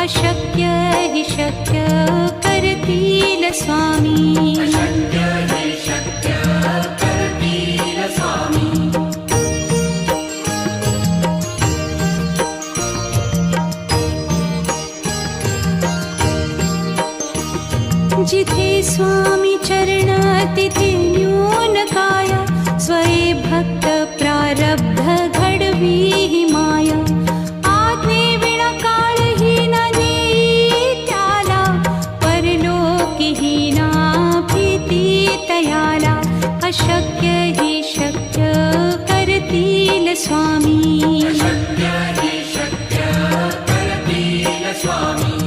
अशक्य हि शक्य करतील स्वामी। जिथे स्वामी चरण तयाला अशक्य ही शक्य करतील स्वामी. शक्य ही शक्य करतील स्वामी.